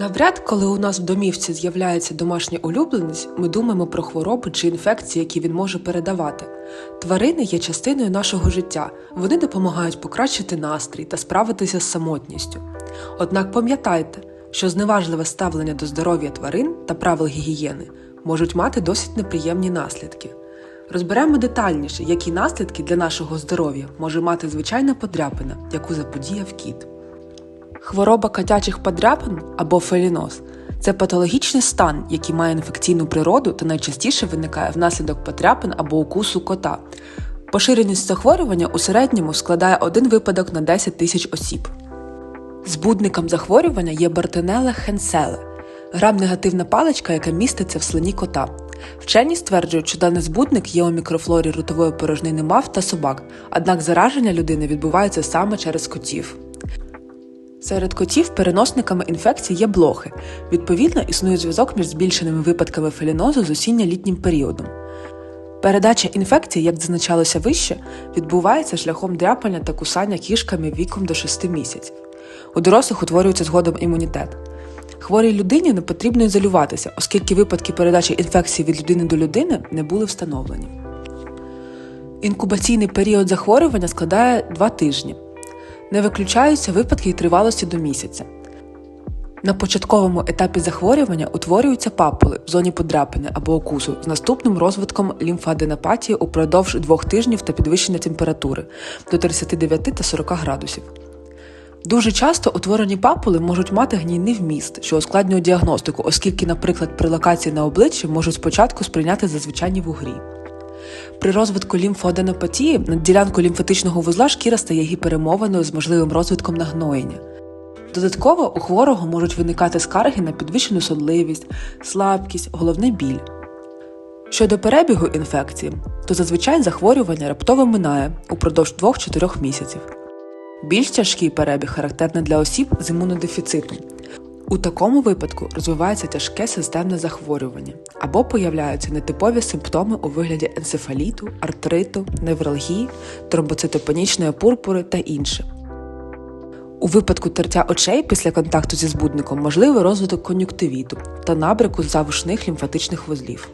Навряд, коли у нас в домівці з'являється домашній улюбленець, ми думаємо про хвороби чи інфекції, які він може передавати. Тварини є частиною нашого життя, вони допомагають покращити настрій та справитися з самотністю. Однак пам'ятайте, що зневажливе ставлення до здоров'я тварин та правил гігієни можуть мати досить неприємні наслідки. Розберемо детальніше, які наслідки для нашого здоров'я може мати звичайна подряпина, яку заподіяв кіт. Хвороба котячих подряпин або феліноз це патологічний стан, який має інфекційну природу та найчастіше виникає внаслідок подряпин або укусу кота. Поширеність захворювання у середньому складає один випадок на 10 тисяч осіб. Збудником захворювання є бартенеле хенселе грам-негативна паличка, яка міститься в слині кота. Вчені стверджують, що даний збудник є у мікрофлорі ротової порожнини мав та собак, однак зараження людини відбувається саме через котів. Серед котів переносниками інфекцій є блохи. Відповідно, існує зв'язок між збільшеними випадками фелінозу з осінньо-літнім періодом. Передача інфекції, як зазначалося вище, відбувається шляхом дряпання та кусання кішками віком до 6 місяців. У дорослих утворюється згодом імунітет. Хворій людині не потрібно ізолюватися, оскільки випадки передачі інфекції від людини до людини не були встановлені. Інкубаційний період захворювання складає 2 тижні. Не виключаються випадки й тривалості до місяця. На початковому етапі захворювання утворюються папули в зоні подряпини або укусу з наступним розвитком лімфоаденопатії упродовж двох тижнів та підвищення температури до 39 та 40 градусів. Дуже часто утворені папули можуть мати гнійний вміст, що ускладнює діагностику, оскільки, наприклад, при локації на обличчі можуть спочатку сприйняти за звичайні вугрі. При розвитку лімфоаденопатії над ділянкою лімфатичного вузла шкіра стає гіперемованою з можливим розвитком нагноєння. Додатково у хворого можуть виникати скарги на підвищену сонливість, слабкість, головний біль. Щодо перебігу інфекції, то зазвичай захворювання раптово минає упродовж 2-4 місяців. Більш тяжкий перебіг характерний для осіб з імунодефіцитом. У такому випадку розвивається тяжке системне захворювання або появляються нетипові симптоми у вигляді енцефаліту, артриту, невралгії, тромбоцитопенічної пурпури та інше. У випадку тертя очей після контакту зі збудником можливий розвиток кон'юктивіту та набрику завушних лімфатичних вузлів.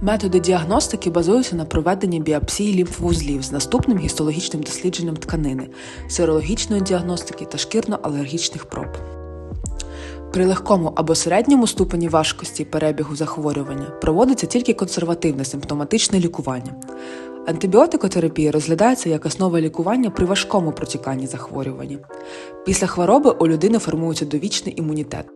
Методи діагностики базуються на проведенні біопсії лімфовузлів з наступним гістологічним дослідженням тканини, серологічної діагностики та шкірно-алергічних проб. При легкому або середньому ступені важкості перебігу захворювання проводиться тільки консервативне симптоматичне лікування. Антибіотикотерапія розглядається як основа лікування при важкому протіканні захворювання. Після хвороби у людини формується довічний імунітет.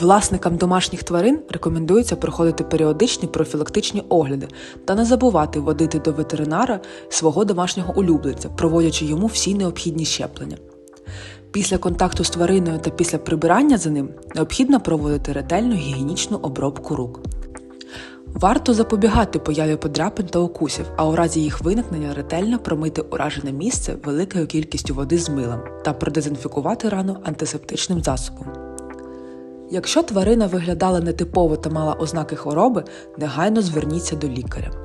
Власникам домашніх тварин рекомендується проходити періодичні профілактичні огляди та не забувати водити до ветеринара свого домашнього улюбленця, проводячи йому всі необхідні щеплення. Після контакту з твариною та після прибирання за ним необхідно проводити ретельну гігієнічну обробку рук. Варто запобігати появі подряпин та укусів, а у разі їх виникнення ретельно промити уражене місце великою кількістю води з милом та продезінфікувати рану антисептичним засобом. Якщо тварина виглядала нетипово та мала ознаки хвороби, негайно зверніться до лікаря.